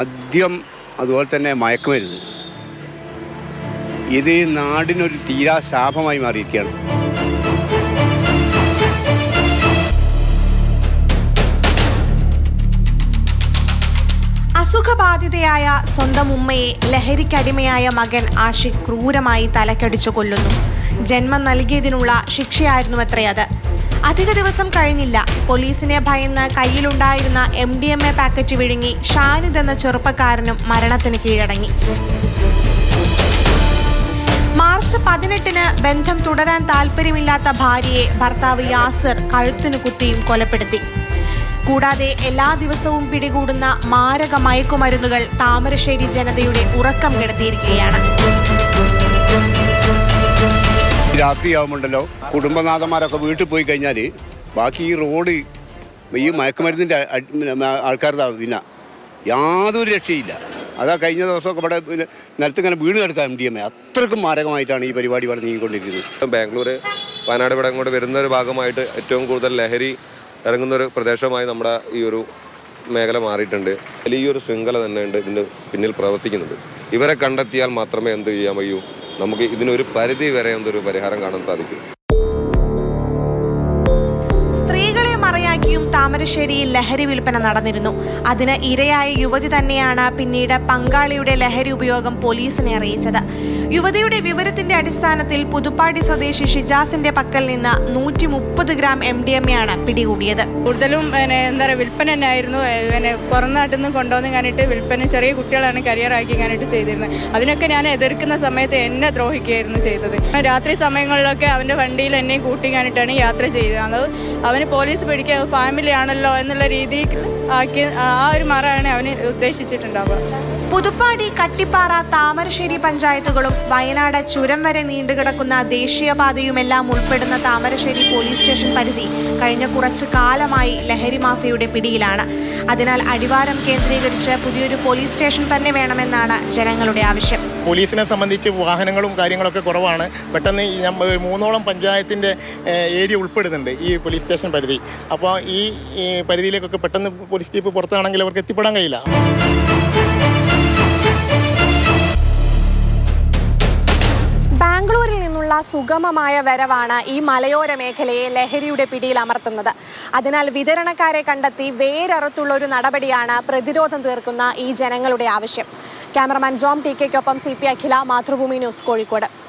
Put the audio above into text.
മദ്യം അതുപോലെ തന്നെ മയക്കുമരുന്ന്. ഇത് നാടിനൊരു തീരാ ശാപമായി മാറിയിരിക്കുകയാണ്. അസുഖബാധിതയായ സ്വന്തം ഉമ്മയെ ലഹരിക്കടിമയായ മകൻ ആഷിഖ് ക്രൂരമായി തലക്കടിച്ചു കൊല്ലുന്നു. ജന്മം നൽകിയതിനുള്ള ശിക്ഷയായിരുന്നു അത്. അധിക ദിവസം കഴിഞ്ഞില്ല. പോലീസിനെ ഭയന്ന് കയ്യിലുണ്ടായിരുന്ന M D M A packet വിഴുങ്ങി ഷാനിദ് എന്ന ചെറുപ്പക്കാരനും മരണത്തിന് കീഴടങ്ങി. മാർച്ച് പതിനെട്ടിന് ബന്ധം തുടരാൻ താല്പര്യമില്ലാത്ത ഭാര്യയെ ഭർത്താവ് യാസിർ കഴുത്തിനു കുത്തിയും കൊലപ്പെടുത്തി. കൂടാതെ എല്ലാ ദിവസവും പിടികൂടുന്ന മാരക മയക്കുമരുന്നുകൾ താമരശ്ശേരി ജനതയുടെ ഉറക്കം കെടുത്തിയിരിക്കുകയാണ്. രാത്രിയാവുമ്പോണ്ടല്ലോ. കുടുംബനാഥന്മാരൊക്കെ വീട്ടിൽ പോയി കഴിഞ്ഞാൽ ബാക്കി ഈ റോഡ് ഈ മയക്കുമരുന്നിന്റെ ആൾക്കാരുടെ പിന്നെ യാതൊരു രക്ഷയില്ല. അതാ കഴിഞ്ഞ ദിവസമൊക്കെ ഇവിടെ പിന്നെ നിലത്തിങ്ങനെ വീണ് കിടക്കാൻ എം ഡി എം എ അത്രക്കും മാരകമായിട്ടാണ് ഈ പരിപാടി ഇവിടെ നീങ്ങിക്കൊണ്ടിരിക്കുന്നത്. ബാംഗ്ലൂർ വയനാട് ഇവിടെ അങ്ങോട്ട് വരുന്ന ഒരു ഭാഗമായിട്ട് ഏറ്റവും കൂടുതൽ ലഹരി ഇറങ്ങുന്ന ഒരു പ്രദേശമായി നമ്മുടെ ഈ ഒരു മേഖല മാറിയിട്ടുണ്ട്. വലിയൊരു ശൃംഖല തന്നെയുണ്ട് ഇതിന് പിന്നിൽ പ്രവർത്തിക്കുന്നുണ്ട് ഇവരെ കണ്ടെത്തിയാൽ മാത്രമേ എന്ത് ചെയ്യാൻ കഴിയൂ നമുക്ക് ഇതിനൊരു പരിധി വരെ എന്തൊരു പരിഹാരം കാണാൻ സാധിക്കും. സ്ത്രീകളെ മറയാക്കിയും താമരശ്ശേരിയിൽ ലഹരി വിൽപ്പന നടന്നിരുന്നു. അതിന് ഇരയായ യുവതി തന്നെയാണ് പിന്നീട് പങ്കാളിയുടെ ലഹരി ഉപയോഗം പോലീസിനെ അറിയിച്ചത്. യുവതിയുടെ വിവരത്തിന്റെ അടിസ്ഥാനത്തിൽ പുതുപ്പാടി സ്വദേശി ഷിജാസിന്റെ പക്കൽ നിന്ന് നൂറ്റി മുപ്പത് gram M D M A ആണ് പിടികൂടിയത്. കൂടുതലും എന്താ പറയുക വിൽപ്പന തന്നെ ആയിരുന്നു പിന്നെ പുറം നാട്ടിൽ നിന്ന് കൊണ്ടുവന്ന് കാണിട്ട് വിൽപ്പന ചെറിയ കുട്ടികളാണ് കരിയർ ആക്കി കാണിട്ട് ചെയ്തിരുന്നത്. അതിനൊക്കെ ഞാൻ എതിർക്കുന്ന സമയത്ത് എന്നെ ദ്രോഹിക്കുകയായിരുന്നു ചെയ്തത്. രാത്രി സമയങ്ങളിലൊക്കെ അവന്റെ വണ്ടിയിൽ എന്നെ കൂട്ടി യാത്ര ചെയ്തത്. അത് അവന് പോലീസ് പിടിക്കാൻ ഫാമിലി ആണല്ലോ എന്നുള്ള രീതി ആക്കി ആ ഒരു മറയാണ് അവന് ഉദ്ദേശിച്ചിട്ടുണ്ടാവുക. പുതുപ്പാടി കട്ടിപ്പാറ താമരശ്ശേരി പഞ്ചായത്തുകളും വയനാട് ചുരം വരെ നീണ്ടുകിടക്കുന്ന ദേശീയപാതയുമെല്ലാം ഉൾപ്പെടുന്ന താമരശ്ശേരി പോലീസ് സ്റ്റേഷൻ പരിധി കഴിഞ്ഞ കുറച്ചു കാലമായി ലഹരി മാഫിയുടെ പിടിയിലാണ്. അതിനാൽ അടിവാരം കേന്ദ്രീകരിച്ച് പുതിയൊരു പോലീസ് സ്റ്റേഷൻ തന്നെ വേണമെന്നാണ് ജനങ്ങളുടെ ആവശ്യം. പോലീസിനെ സംബന്ധിച്ച് വാഹനങ്ങളും കാര്യങ്ങളൊക്കെ കുറവാണ്. പെട്ടെന്ന് മൂന്നോളം പഞ്ചായത്തിന്റെ ഏരിയ ഉൾപ്പെടുന്നുണ്ട് ഈ പോലീസ് സ്റ്റേഷൻ പരിധി. അപ്പോൾ ഈ പരിധിയിലേക്കൊക്കെ പെട്ടെന്ന് പോലീസ് ജീപ്പ് പുറത്താണെങ്കിൽ അവർക്ക് എത്തിപ്പെടാൻ കഴിയില്ല. സുഗമമായ വരവാണ് ഈ മലയോര മേഖലയെ ലഹരിയുടെ പിടിയിൽ അമർത്തുന്നത്. അതിനാൽ വിതരണക്കാരെ കണ്ടെത്തി വേരറുത്തുള്ള ഒരു നടപടിയാണ് പ്രതിരോധം തീർക്കുന്ന ഈ ജനങ്ങളുടെ ആവശ്യം. Cameraman Jom T കെക്കൊപ്പം C P Akhila Mathrubhumi news Kozhikode.